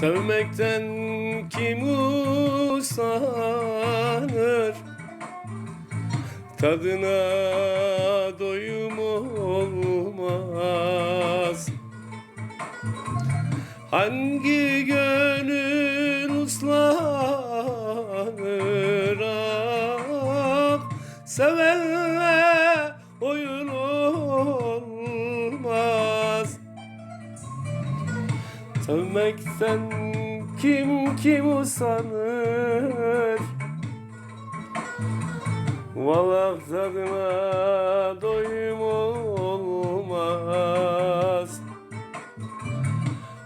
Sevmekten kim usanır? Tadına doyum olmaz. Hangi gönül uslanır? Ah Sevenle oyun olmaz Sevmekten kim kim usanır? Valak tadına doyum olmaz.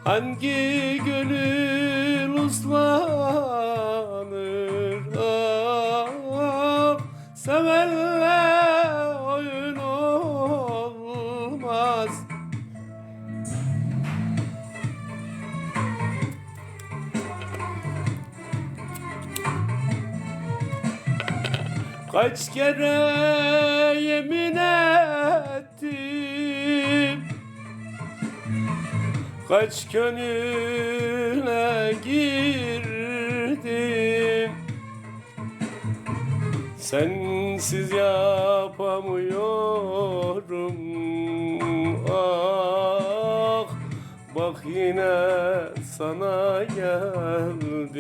Hangi gönül uslanır? Ah, Sevenle oyun olmaz Kaç kere yemin ettim. Kaç gönüle girdim. Sensiz yapamıyorum. Ah Bak yine sana geldim